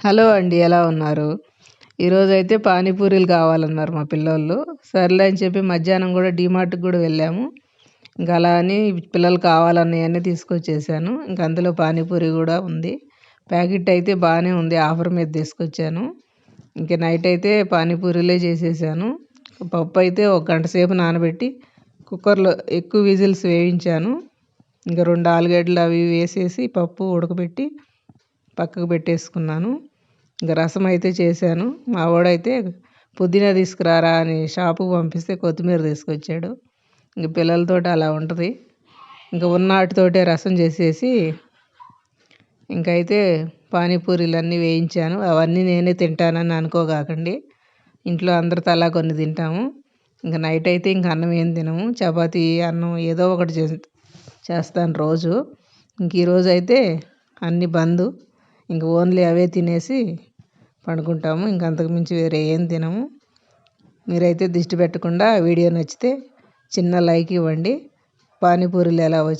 Hello అండి ఎలా ఉన్నారు? ఈరోజు అయితే పానీపూరీలు కావాలన్నారు మా పిల్లోళ్ళు. సర్లే అని చెప్పి మధ్యాహ్నం కూడా డీమార్ట్కి కూడా వెళ్ళాము. ఇంకా అలా అని పిల్లలు కావాలన్నవన్నీ తీసుకొచ్చేసాను. ఇంకా అందులో పానీపూరి కూడా ఉంది. ప్యాకెట్ అయితే బాగానే ఉంది ఆఫర్ మీద తీసుకొచ్చాను. ఇంకా నైట్ అయితే పానీపూరీలే చేసేసాను. పప్పు అయితే ఒక గంట సేపు నానబెట్టి కుక్కర్లో ఎక్కువ విజిల్స్ వేయించాను. ఇంకా రెండు ఆలుగడ్డలు అవి వేసేసి పప్పు ఉడకబెట్టి పక్కకు పెట్టేసుకున్నాను. ఇంకా రసం అయితే చేశాను. మా వాడైతే పుదీనా తీసుకురారా అని షాపుకి పంపిస్తే కొత్తిమీర తీసుకొచ్చాడు. ఇంక పిల్లలతో అలా ఉంటుంది. ఇంకా ఉన్న వాటితోటే రసం చేసేసి ఇంకైతే పానీపూరీలు అన్నీ వేయించాను. అవన్నీ నేనే తింటానని అనుకోగాకండి. ఇంట్లో అందరు తలా కొన్ని తింటాము. ఇంకా నైట్ అయితే ఇంక అన్నం ఏం తినము. చపాతీ అన్నం ఏదో ఒకటి చే చేస్తాను రోజు. ఇంక ఈరోజు అయితే అన్ని బంద్. ఇంక ఓన్లీ అవే తినేసి పండుకుంటాము. ఇంక అంతకుమించి వేరే ఏం తినము. మీరైతే దిష్టి పెట్టకుండా వీడియో నచ్చితే చిన్న లైక్ ఇవ్వండి. పానీపూరీలు ఎలా వచ్చి